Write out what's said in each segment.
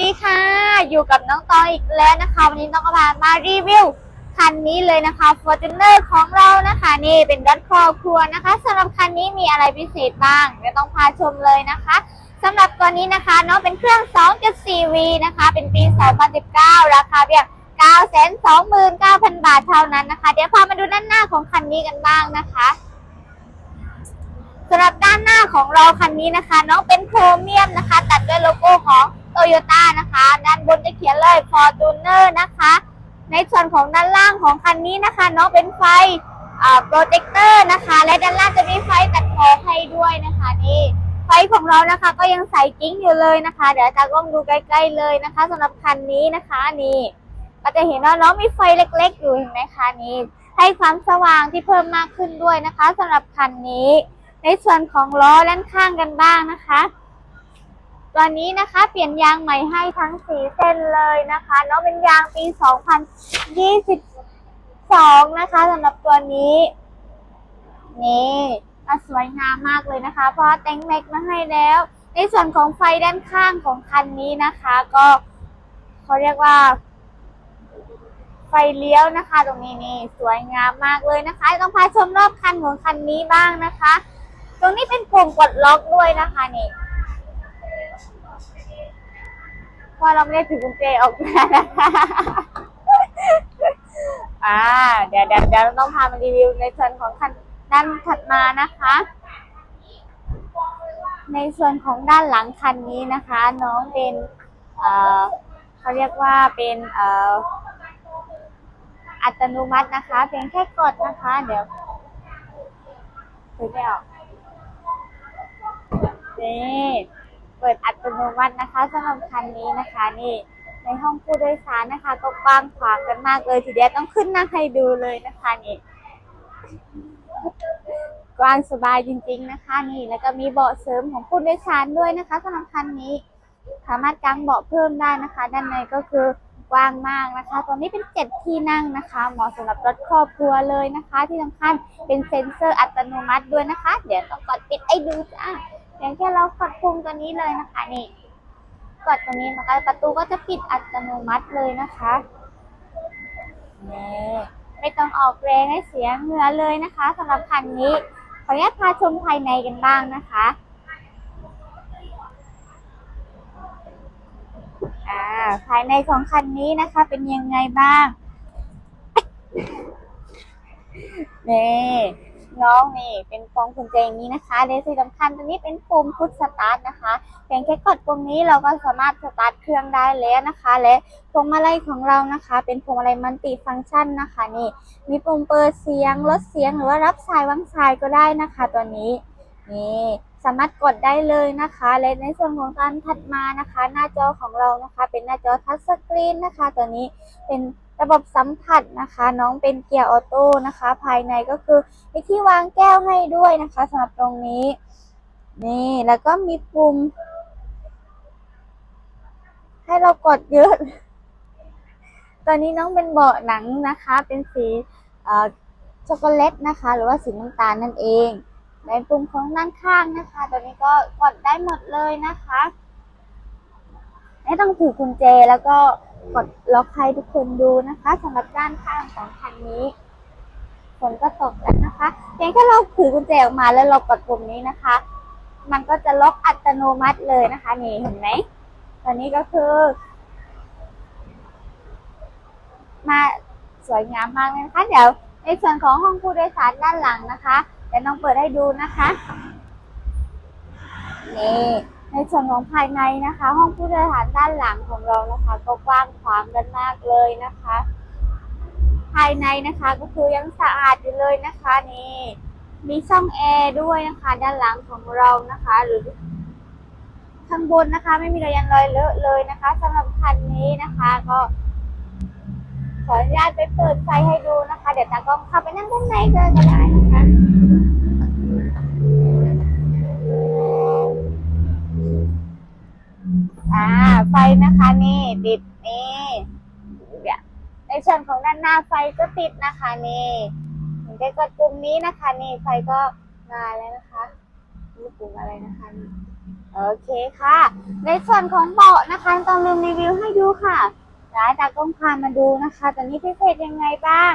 ดีค่ะ อยู่กับน้องตองอีกแล้วนะคะ วันนี้น้องก็พามารีวิวคันนี้เลยนะคะ Fortuner ของเรานะคะ นี่เป็นรถครอบครัวนะคะสำหรับคันนี้มีอะไรพิเศษบ้างเดี๋ยวต้องพาชมเลยนะคะสำหรับตัวนี้นะคะน้องเป็นเครื่อง 2.4V นะคะ เป็นปี 2019 ราคาเพียง929,000 บาทเท่านั้นนะคะ เดี๋ยวพามาดูด้านหน้าของคันนี้กันบ้างนะคะสำหรับด้านหน้าของเราคันนี้นะคะ น้องเป็นโครเมียมนะคะ ตัดด้วยโลโก้ โยต้านะคะ ด้านบนจะเขียนเลย Fortuner นะคะ ในส่วนของด้านล่างของคันนี้นะคะน้องเป็นไฟโปรเจคเตอร์นะคะ และด้านล่างจะมีไฟตัดหมอกให้ด้วยนะคะนี่ไฟของเรานะคะก็ยังใส่กิ้งอยู่เลยนะคะ เดี๋ยวตากล้องดูใกล้ๆเลยนะคะสำหรับคันนี้นะคะนี่ก็จะเห็นว่าน้องมีไฟเล็กๆอยู่เห็นไหมคะนี่ให้ความสว่างที่เพิ่มมากขึ้นด้วยนะคะสำหรับคันนี้ ในส่วนของล้อด้านข้างกันบ้างนะคะ ตัวนี้นะคะเปลี่ยนยางใหม่ให้ทั้งสีเส้นเลยนะคะเน้องเป็นยางปี 2022 นะคะสำหรับตัวนี้ นี่สวยงามมากเลยนะคะ เพราะแต่งแม็กมาให้แล้ว ในส่วนของไฟด้านข้างของคันนี้นะคะ ก็เขาเรียกว่า ไฟเลี้ยวนะคะ ตรงนี้นี่สวยงามมากเลยนะคะ ต้องพาชมรอบคันของคันนี้บ้างนะคะ ตรงนี้เป็นปุ่มกดล็อกด้วยนะคะนี่ เพราะเราไม่ได้ถือกุญแจออกมานะคะ อ่า เดี๋ยวเดี๋ยวเดี๋ยวเราต้องพามารีวิวในส่วนของคันด้านถัดมานะคะ ในส่วนของด้านหลังคันนี้นะคะ น้องเป็น เอ่อเขาเรียกว่าเป็น เอ่อ อัตโนมัตินะคะ เพียงแค่กดนะคะ เดี๋ยวคุยไม่ออกนี่ เปิดอัตโนมัตินะคะสำหรับคันนี้นะคะนี่ในห้องผู้โดยสารนะคะ ก็กว้างขวางกันมากเลยทีเดียวต้องขึ้นนั่งให้ดูเลยนะคะนี่กว้างสบายจริง ๆ นะคะนี่ แล้วก็มีเบาะเสริมของผู้โดยสารด้วยนะคะสำหรับคันนี้ สามารถกางเบาะเพิ่มได้นะคะ ด้านในก็คือกว้างมากนะคะ ตัวนี้เป็นเจ็ดที่นั่งนะคะ เหมาะสำหรับรถครอบครัวเลยนะคะ ที่สำคัญเป็นเซ็นเซอร์อัตโนมัติด้วยนะคะ เดี๋ยวต้องกดปิดให้ดูจ้า อย่างแค่เรากดปุ่มตัวนี้เลยนะคะนี่กดตรงนี้นะคะ ประตูก็จะปิดอัตโนมัติเลยนะคะนี่ไม่ต้องออกแรงให้เสียเหงื่อเลยนะคะสำหรับคันนี้ขออนุญาตพาชมภายในกันบ้างนะคะอ่าภายในของคันนี้นะคะ เป็นยังไงบ้าง นี่ น้องนี่เป็นฟองกุญแจอย่างนี้นะคะเดซี่สำคัญตัวนี้เป็นปุ่มพุทสตาร์ทนะคะเพียงแค่กดปุ่มนี้เราก็สามารถสตาร์ทเครื่องได้แล้วนะคะ และพวงมาลัยของเรานะคะ เป็นพวงมาลัยมัลติฟังก์ชันนะคะนี่มีปุ่มเปิดเสียงลดเสียงหรือว่ารับสายวางสายก็ได้นะคะตัวนี้นี่สามารถกดได้เลยนะคะ และในส่วนของการถัดมานะคะ หน้าจอของเรานะคะ เป็นหน้าจอทัชสกรีนนะคะ ตัวนี้เป็น ระบบสัมผัสนะคะ น้องเป็นเกียร์ออโต้นะคะ ภายในก็คือมีที่วางแก้วให้ด้วยนะคะสำหรับตรงนี้ นี่แล้วก็มีปุ่ม ให้เรากดเยอะ ตอนนี้น้องเป็นเบาะหนังนะคะ เป็นสีอ่อช็อกโกแลตนะคะ หรือว่าสีน้ำตาลนั่นเองในปุ่มของด้านข้างนะคะตัวนี้ก็กดได้หมดเลยนะคะ ไม่ต้องถือกุญแจแล้วก็ กดล็อกให้ทุกคนดูนะคะสำหรับด้านข้างของคันนี้ฝนก็ตกแล้วนะคะเพียงแค่เราถือกุญแจออกมาแล้วเรากดปุ่มนี้นะคะ มันก็จะล็อกอัตโนมัติเลยนะคะ นี่เห็นไหมตอนนี้ก็คือ มาสวยงามมากเลยนะคะเดี๋ยวในส่วนของห้องผู้โดยสารด้านหลังนะคะเดี๋ยวน้องเปิดให้ดูนะคะนี่ ในส่วนของภายในนะคะ ห้องผู้โดยสารด้านหลังของเรานะคะ ก็กว้างขวางกันมากเลยนะคะ ภายในนะคะก็คือยังสะอาดอยู่เลยนะคะนี่มีช่องแอร์ด้วยนะคะ ด้านหลังของเรานะคะ หรือข้างบนนะคะ ไม่มีรอยยันรอยเลอะเลยนะคะสำหรับคันนี้นะคะ ก็ ขออนุญาตไปเปิดไฟให้ดูนะคะ เดี๋ยวตากล้องเข้าไปนั่งด้านในเลยก็ได้นะคะ ไฟนะคะ นี่ติดนี่ในส่วนของด้านหน้าไฟก็ติดนะคะนี่ถึงได้กดปุ่มนี้นะคะ นี่ไฟก็มาแล้วนะคะนี่ปุ่มอะไรนะคะนี่โอเคค่ะ ในส่วนของเบาะนะคะต้องลืมรีวิวให้ดูค่ะร้ายตากล้องพามาดูนะคะตอนนี้พิเศษยังไงบ้าง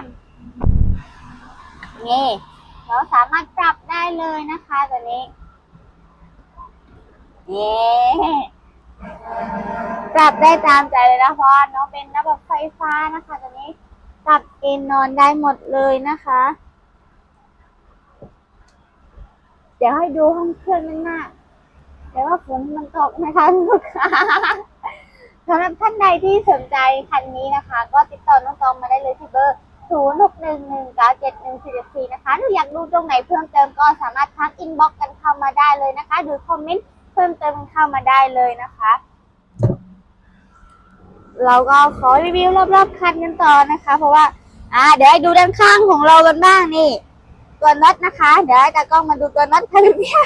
นี่เราสามารถปรับได้เลยนะคะตัวนี้นี่ ปรับได้ตามใจเลยนะเพราะว่าน้องเป็นระบบไฟฟ้านะคะตัวนี้ปรับเอนนอนได้หมดเลยนะคะ เดี๋ยวให้ดูห้องเครื่องนั่นหน้าเดี๋ยวว่าฝนมันตกนะคะลูกค้าสำหรับท่านใดที่สนใจคันนี้นะคะ ก็ติดต่อน้องตองมาได้เลยที่เบอร์ 0 6 1 1 9 7 1 4 4 นะคะหรืออยากดูตรงไหนเพิ่มเติมก็สามารถทักอินบ็อกกันเข้ามาได้เลยนะคะ หรือคอมเมนต์ เพิ่มเติมเข้ามาได้เลยนะคะ เราก็ขอรีวิวรอบๆคันกันต่อนะคะ เพราะว่า อ่า เดี๋ยวให้ดูด้านข้างของเรากันบ้างนี่ ตัวน็อตนะคะ เดี๋ยวให้ตากล้องมาดูตัวน็อตค่ะพี่เพีย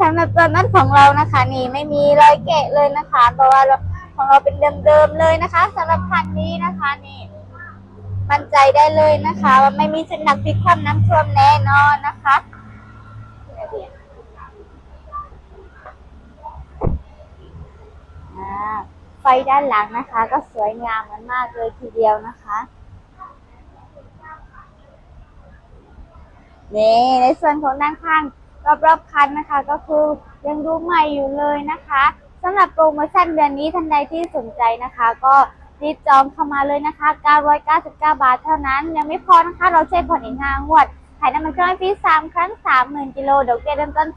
สำหรับตัวน็อตของเรานะคะ นี่ไม่มีรอยแกะเลยนะคะ เพราะว่าเราของเราเป็นเดิมๆเลยนะคะสำหรับคันนี้นะคะนี่มั่นใจได้เลยนะคะ ว่าไม่มีเส้นหนักพลิกคว่ำน้ำท่วมแน่นอนนะคะอ่า ไฟด้านหลังนะคะ ก็สวยงามมันมากเลยทีเดียวนะคะนี่ในส่วนของด้านข้างรอบๆคันนะคะ ก็คือยังดูใหม่อยู่เลยนะคะสำหรับโปรโมชั่นเดือนนี้ท่านใดที่สนใจนะคะ ก็รีบจองเข้ามาเลยนะคะ 999 บาทเท่านั้น ยังไม่พอนะคะ เราใช้ผ่อนอีก5งวดขายน้ำมันเครื่องฟรี 3 ครั้ง 30,000 กิโลดอกเบี้ยเริ่มต้น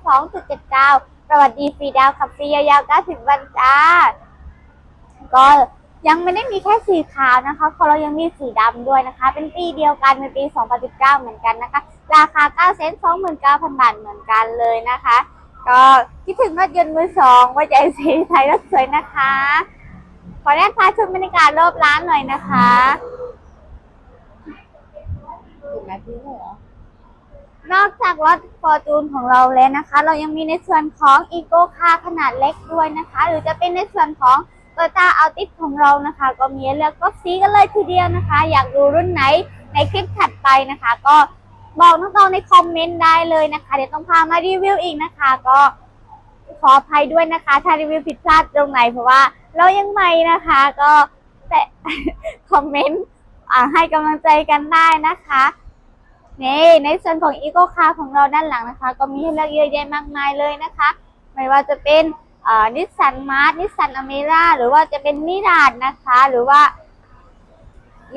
2.79 ประวัติดีฟรีดาวขับฟรียาวๆ 90 วันจ้า ก็ยังไม่ได้มีแค่สีขาวนะคะเขาเรายังมีสีดำด้วยนะคะ เป็นปีเดียวกัน เป็นปี 2019 เหมือนกันนะคะ ราคา 9 เซนต์29,000 บาทเหมือนกันเลยนะคะ ก็คิดถึงรถยนต์มือสองว่าใจสีไทยรถสวยนะคะ ขออนุญาตพาชมบรรยากาศรอบร้านหน่อยนะคะถึงนาทีเหรอนอกจากรถฟอร์จูนของเราแล้วนะคะ เรายังมีในส่วนของอีโก้คาร์ขนาดเล็กด้วยนะคะ หรือจะเป็นในส่วนของ โตต้าอัลติสของเรานะคะ ก็มีเลือกก็สีกันเลยทีเดียวนะคะ อยากดูรุ่นไหนในคลิปถัดไปนะคะ ก็บอกน้องๆในคอมเมนต์ได้เลยนะคะ เดี๋ยวต้องพามารีวิวอีกนะคะ ก็ขออภัยด้วยนะคะ ถ้ารีวิวผิดพลาดตรงไหนเพราะว่าเรายังใหม่นะคะ ก็แต่คอมเมนต์อ่าให้กำลังใจกันได้นะคะนี่ในส่วนของอีโก้คาร์ของเราด้านหลังนะคะ ก็มีให้เลือกเยอะแยะมากมายเลยนะคะ ไม่ว่าจะเป็น นิสสันมาร์ทนิสสันอเมร่าหรือว่าจะเป็นมิราดนะคะ หรือว่า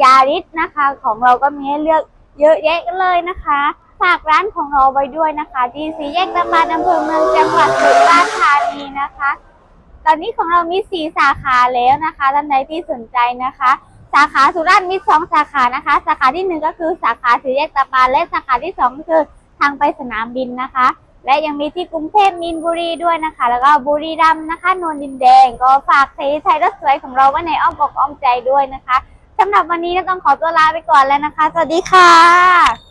ยาริสนะคะของเราก็มีให้เลือกเยอะแยะเลยนะคะ ฝากร้านของเราไว้ด้วยนะคะที่สีแยกตะบานอำเภอเมืองจังหวัดสุราษฎร์ธานีนะคะ ตอนนี้ของเรามีสี่สาขาแล้วนะคะท่านใดที่สนใจนะคะ สาขาสุราษฎร์มีสองสาขานะคะ สาขาที่หนึ่งก็คือสาขาสีแยกตะปานและสาขาที่สองก็คือทางไปสนามบินนะคะ และยังมีที่กรุงเทพมีนบุรีด้วยนะคะ แล้วก็บุรีรัมย์นะคะนนดินแดง ก็ฝากเซไทยรถสวยของเราไว้ในอ้อมอกอ้อมใจด้วยนะคะสำหรับวันนี้ต้องขอตัวลาไปก่อนแล้วนะคะ สวัสดีค่ะ